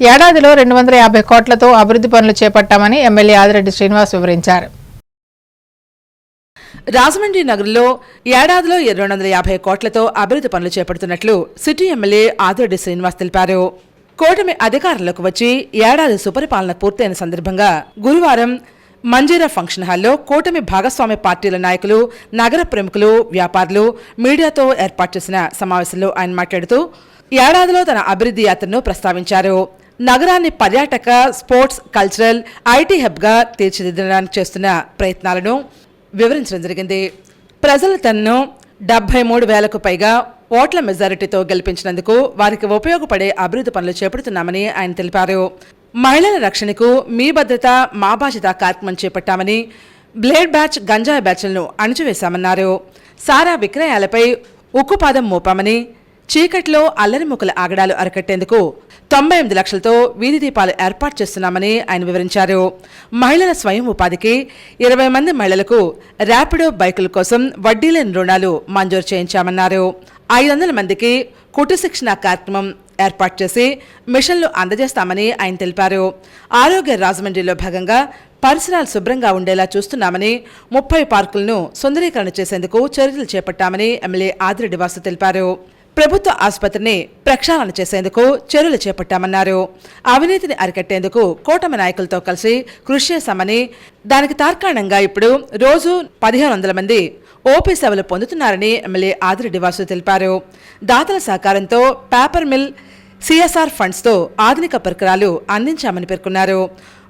ఏడాదిలో రెండు వందల యాభై కోట్లతో అభివృద్ధి పనులు చేపట్టామని ఎమ్మెల్యే ఆదిరెడ్డి శ్రీనివాస్ వివరించారు. రాజమండ్రి నగరంలో ఏడాదిలో రెండు వందల యాభై కోట్లతో అభివృద్ధి పనులు చేపడుతున్నట్లు సిటీ ఎమ్మెల్యే ఆదిరెడ్డి శ్రీనివాస్ తెలిపారు. కూటమి అధికారంలోకి వచ్చి ఏడాది సుపరిపాలన పూర్తయిన సందర్భంగా గురువారం మంజీరా ఫంక్షన్ హాల్లో కూటమి భాగస్వామ్య పార్టీల నాయకులు నగర ప్రముఖులు వ్యాపారులు మీడియాతో ఏర్పాటు చేసిన సమావేశంలో ఆయన మాట్లాడుతూ ఏడాదిలో తన అభివృద్ధి యాత్రను ప్రస్తావించారు. నగరాన్ని పర్యాటక స్పోర్ట్స్ కల్చరల్ ఐటీ హబ్గా తీర్చిదిద్దడానికి చేస్తున్న ప్రయత్నాలను వివరించడం జరిగింది. ప్రజలు తనను డెబ్బై మూడు వేలకు పైగా ఓట్ల మెజారిటీతో గెలిపించినందుకు వారికి ఉపయోగపడే అభివృద్ధి పనులు చేపడుతున్నామని ఆయన తెలిపారు. మహిళల రక్షణకు మీ భద్రత మా బాధ్యత కార్యక్రమం చేపట్టామని బ్లేడ్ బ్యాచ్ గంజాయి బ్యాచ్లను అణిచివేశామన్నారు. సారా విక్రయాలపై ఉక్కుపాదం మోపామని చీకట్లో అల్లరి ముక్కల ఆగడాలు అరికట్టేందుకు తొంభై ఎనిమిది లక్షలతో వీధి దీపాలు ఏర్పాటు చేస్తున్నామని ఆయన వివరించారు. మహిళల స్వయం ఉపాధికి ఇరవై మంది మహిళలకు ర్యాపిడో బైకుల కోసం వడ్డీ లేని రుణాలు మంజూరు చేయించామన్నారు. ఐదు వందల మందికి కుటు శిక్షణ కార్యక్రమం ఏర్పాటు చేసి మిషన్లు అందజేస్తామని ఆయన తెలిపారు. ఆరోగ్య రాజమండ్రిలో భాగంగా పరిసరాలు శుభ్రంగా ఉండేలా చూస్తున్నామని ముప్పై పార్కులను సుందరీకరణ చేసేందుకు చర్యలు చేపట్టామని ఎమ్మెల్యే ఆదిరెడ్డి వాసు తెలిపారు. ప్రభుత్వ ఆసుపత్రిని ప్రక్షాళన చేసేందుకు చర్యలు చేపట్టామన్నారు. అవినీతిని అరికట్టేందుకు కూటమి నాయకులతో కలిసి కృషి చేశామని దానికి తార్కాణంగా ఇప్పుడు రోజు పదిహేను వందల మంది ఓపీ సేవలు పొందుతున్నారని ఎమ్మెల్యే ఆదిరెడ్డి వాసు తెలిపారు. దాతల సహకారంతో పేపర్ మిల్ సిఎస్ఆర్ ఫండ్స్తో ఆధునిక పరికరాలు అందించామని పేర్కొన్నారు.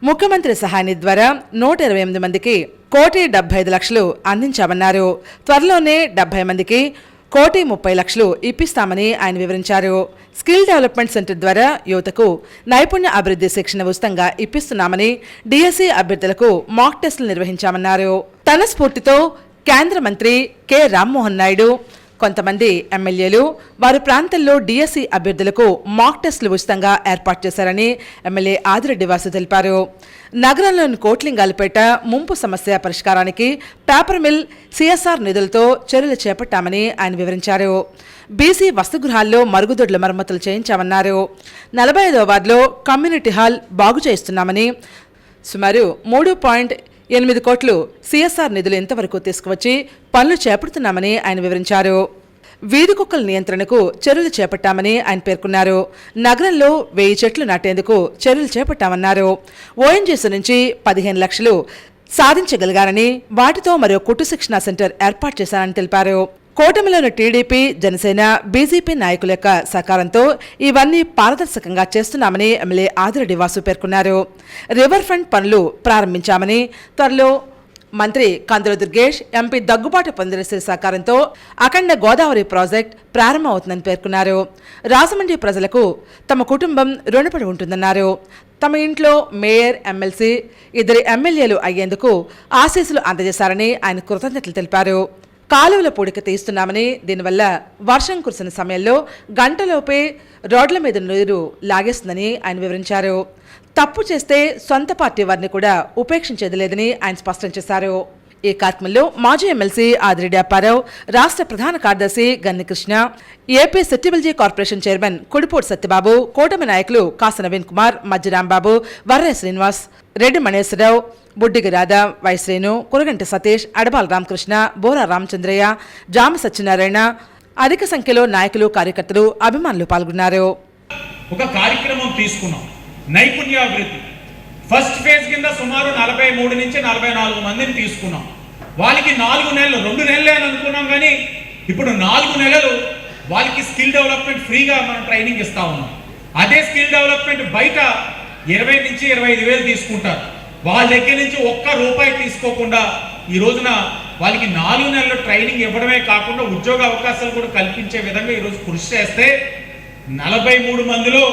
ముఖ్యమంత్రి సహాయని ద్వారా నూట ఇరవై ఎనిమిది మందికి కోటి డెబ్బై ఐదు లక్షలు అందించామన్నారు. త్వరలోనే డెబ్బై మందికి కోటి ముప్పై లక్షలు ఇప్పిస్తామని ఆయన వివరించారు. స్కిల్ డెవలప్మెంట్ సెంటర్ ద్వారా యువతకు నైపుణ్య అభివృద్ధి శిక్షణ ఉచితంగా ఇప్పిస్తున్నామని డిఎస్సి అభ్యర్థులకు మాక్ టెస్టులు నిర్వహించామన్నారు. తన స్ఫూర్తితో కేంద్ర మంత్రి కె రామ్మోహన్ నాయుడు కొంతమంది ఎమ్మెల్యేలు వారి ప్రాంతంలో డిఎస్సి అభ్యర్థులకు మాక్ టెస్టులు ఉచితంగా ఏర్పాటు చేశారని ఎమ్మెల్యే ఆదిరెడ్డి వాసు తెలిపారు. నగరంలోని కోట్లింగాలపేట ముంపు సమస్య పరిష్కారానికి పేపర్ మిల్ సిఎస్ఆర్ నిధులతో చర్యలు చేపట్టామని ఆయన వివరించారు. బీసీ వసతిగృహాల్లో మరుగుదొడ్ల మరమ్మతులు చేయించామన్నారు. నలభై ఐదో వార్డులో కమ్యూనిటీ హాల్ బాగు చేయిస్తున్నామని సుమారు మూడు పాయింట్ ఎనిమిది కోట్లు సీఎస్ఆర్ నిధులు ఇంతవరకు తీసుకువచ్చి పనులు చేపడుతున్నామని ఆయన వివరించారు. వీధి కుక్కల నియంత్రణకు చర్యలు చేపట్టామని ఆయన పేర్కొన్నారు. నగరంలో వెయ్యి చెట్లు నాటేందుకు చర్యలు చేపట్టామన్నారు. ఓఎన్జీసీ నుంచి పదిహేను లక్షలు సాధించగలిగారని వాటితో మరో కుట్టు శిక్షణా సెంటర్ ఏర్పాటు చేశారని తెలిపారు. కూటమిలోని టీడీపీ జనసేన బీజేపీ నాయకుల యొక్క సహకారంతో ఇవన్నీ పారదర్శకంగా చేస్తున్నామని ఎమ్మెల్యే ఆదిరెడ్డి వాసు పేర్కొన్నారు. రివర్ ఫ్రంట్ పనులు ప్రారంభించామని త్వరలో మంత్రి కందుల దుర్గేష్ ఎంపీ దగ్గుబాటు పొందిరసి సహకారంతో అఖండ గోదావరి ప్రాజెక్ట్ ప్రారంభమవుతుందని పేర్కొన్నారు. రాజమండ్రి ప్రజలకు తమ కుటుంబం రుణపడి ఉంటుందన్నారు. తమ ఇంట్లో మేయర్ ఎమ్మెల్సీ ఇద్దరు ఎమ్మెల్యేలు అయ్యేందుకు ఆశీస్సులు అందజేశారని ఆయన కృతజ్ఞతలు తెలిపారు. కాలువల పూడిక తీస్తున్నామని దీనివల్ల వర్షం కురిసిన సమయంలో గంటలోపే రోడ్ల మీద నీరు లాగేస్తుందని ఆయన వివరించారు. తప్పు చేస్తే సొంత పార్టీ వారిని కూడా ఉపేక్షించేది లేదని ఆయన స్పష్టం చేశారు. ఈ కార్యక్రమంలో మాజీ ఎమ్మెల్సీ ఆదిరెడ్డి అప్పారావు రాష్ట్ర ప్రధాన కార్యదర్శి Gannikrishna AP సెట్టిబిల్జీ corporation chairman Kudipudi Satyababu కూటమి నాయకులు కాస నవీన్ కుమార్ మధ్య రాంబాబు వర్రే శ్రీనివాస్ రెడ్డి మణేశ్వరరావు బుడ్డిగి రాధా వైశ్రేణు కురగంటి సతీష్ అడబాల రామకృష్ణ బోరా రామచంద్రయ్య జామ సత్యనారాయణ అధిక సంఖ్యలో నాయకులు కార్యకర్తలు అభిమానులు పాల్గొన్నారు. ఒక కార్యక్రమం తీసుకున్నాం. నైపుణ్యాభివృద్ధి. ఫస్ట్ ఫేజ్ కింద సుమారు నలభై మూడు నుంచి నలభై నాలుగు మందిని తీసుకున్నాం. వాళ్ళకి నాలుగు నెలలు రెండు నెలలే అని అనుకున్నాం కానీ ఇప్పుడు నాలుగు నెలలు వాళ్ళకి స్కిల్ డెవలప్మెంట్ ఫ్రీగా మనం ట్రైనింగ్ ఇస్తా ఉన్నాం. అదే స్కిల్ డెవలప్మెంట్ బయట ఇరవై నుంచి ఇరవై ఐదు వేలు తీసుకుంటారు. వాళ్ళ దగ్గర నుంచి ఒక్క రూపాయి తీసుకోకుండా ఈ రోజున వాళ్ళకి నాలుగు నెలలు ట్రైనింగ్ ఇవ్వడమే కాకుండా ఉద్యోగ అవకాశాలు కూడా కల్పించే విధంగా ఈరోజు కృషి చేస్తే నలభై మూడు మందిలో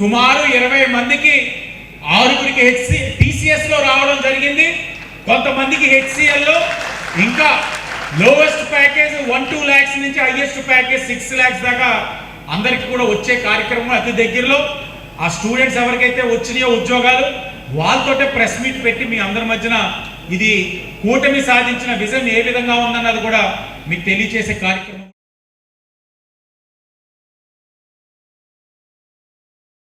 సుమారు ఇరవై మందికి ఆరుగురికి హెచ్సి టీసీఎస్లో రావడం జరిగింది. కొంతమందికి హెచ్సిఎల్లో ఇంకా lowest package one two lakhs నుంచి హైయెస్ట్ ప్యాకేజ్ సిక్స్ ల్యాక్స్ దాకా అందరికి కూడా వచ్చే కార్యక్రమం అతి దగ్గరలో. ఆ స్టూడెంట్స్ ఎవరికైతే వచ్చినాయో ఉద్యోగాలు వాళ్ళతోటే ప్రెస్ మీట్ పెట్టి మీ అందరి మధ్యన ఇది కూటమి సాధించిన విజన్ ఏ విధంగా ఉందన్నది కూడా మీకు తెలియచేసే కార్యక్రమం.